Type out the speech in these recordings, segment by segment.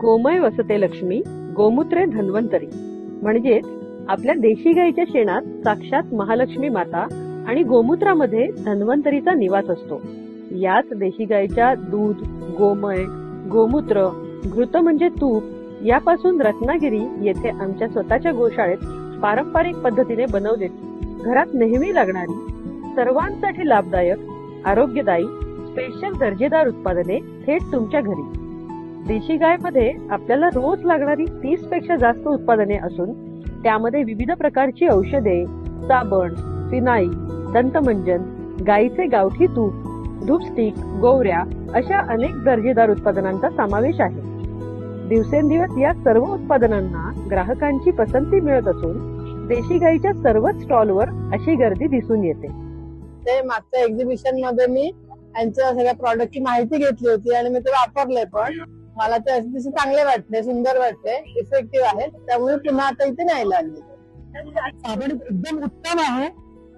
गोमय वसते लक्ष्मी गोमूत्रे धन्वंतरी. म्हणजेच आपल्या देशी गाईच्या शेणात साक्षात महालक्ष्मी माता आणि गोमूत्रामध्ये धन्वंतरीचा निवास असतो. याच देशी गाईच्या दूध गोमय गोमूत्र घृत म्हणजे तूप यापासून रत्नागिरी येथे आमच्या स्वतःच्या गोशाळेत पारंपरिक पद्धतीने बनवले. घरात नेहमी लागणारी सर्वांसाठी लाभदायक आरोग्यदायी स्पेशल दर्जेदार उत्पादने थेट तुमच्या घरी. देशी गायमध्ये आपल्याला रोज लागणारी तीसपेक्षा जास्त उत्पादने असून त्यामध्ये विविध प्रकारची औषधे साबण फिनाई दंतमंजन गाईचे गावठी तूप धूप स्टिक गोवऱ्या अशा अनेक दर्जेदार उत्पादनांचा समावेश आहे. दिवसेंदिवस या सर्व उत्पादनांना ग्राहकांची पसंती मिळत असून देशी गाईच्या सर्वच स्टॉलवर अशी गर्दी दिसून येते. ते मागच्या एक्झिबिशनमध्ये मी यांच्या सगळ्या प्रॉडक्टची माहिती घेतली होती आणि मी ते वापरले पण. मला ते अतिशय चांगले वाटले सुंदर वाटले इफेक्टिव्ह आहेत त्यामुळे पुन्हा आता इथे नाही लागले साबण एकदम उत्तम आहे.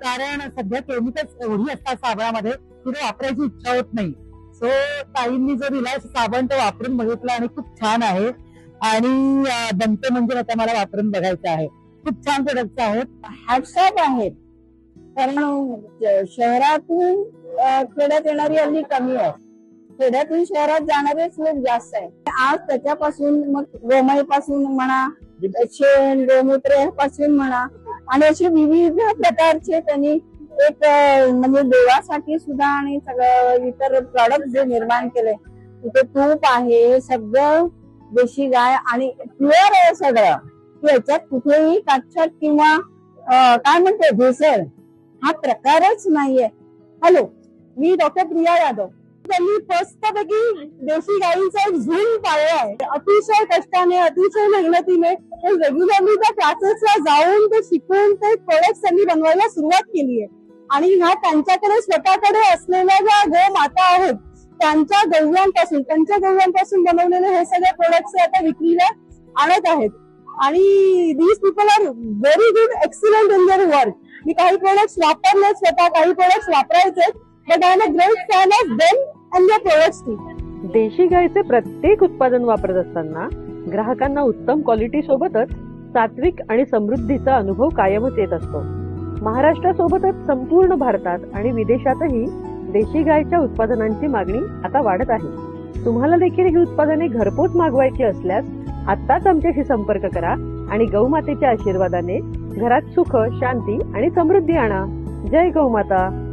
कारण सध्या केमिकल्स एवढी असतात साबणामध्ये की ते वापरायची इच्छा होत नाही. सो ताईंनी जो दिलाय साबण तो वापरून बघितला आणि खूप छान आहे. आणि दंत म्हणजे आता मला वापरून बघायचं आहे. खूप छान प्रोडक्ट आहेत. हॅटसॉप आहेत. कारण शहरातून खेड्यात येणारी हल्ली कमी आहे. खेड्यातून शहरात जाणारेच लोक जास्त आहे आज त्याच्यापासून मग गोमाई पासून म्हणा शेण गोमूत्रपासून म्हणा आणि असे विविध प्रकारचे त्यांनी एक म्हणजे देवासाठी सुद्धा आणि सगळं इतर प्रॉडक्ट जे निर्माण केले. तिथे तूप आहे हे सगळं देशी गाय आणि प्युअर आहे सगळं. याच्यात कुठेही काटछाट किंवा काय म्हणते भेसळ हा प्रकारच नाहीये. हॅलो मी डॉक्टर प्रिया यादव. त्यांनी मस्तपैकी देशी गाईचा एक झुल पाळला आहे. अतिशय कष्टाने अतिशय मेहनतीने ते रेग्युलरली त्या क्लासेसला जाऊन ते शिकून ते प्रोडक्ट त्यांनी बनवायला सुरुवात केली आहे. आणि ह्या त्यांच्याकडे स्वतःकडे असलेल्या ज्या गो माता आहेत त्यांच्या गव्यांपासून त्यांच्या गव्यांपासून बनवलेले हे सगळे प्रोडक्ट्स आता विक्रीला आणत आहेत. आणि these people are very good excellent in their work मी काही प्रोडक्ट्स वापरले स्वतः काही प्रोडक्ट्स वापरायचे but I am a great fan of them and देशी गायचे प्रत्येक उत्पादन वापरत असताना ग्राहकांना उत्तम क्वालिटी सोबतच सात्विक आणि समृद्धीचा अनुभव कायमच येत असतो. महाराष्ट्रासोबतच संपूर्ण भारतात आणि विदेशातही देशी गायच्या उत्पादनांची मागणी आता वाढत आहे. तुम्हाला देखील ही उत्पादने घरपोच मागवायची असल्यास आत्ताच आमच्याशी संपर्क करा आणि गौमातेच्या आशीर्वादाने घरात सुख शांती आणि समृद्धी आणा. जय गौमाता.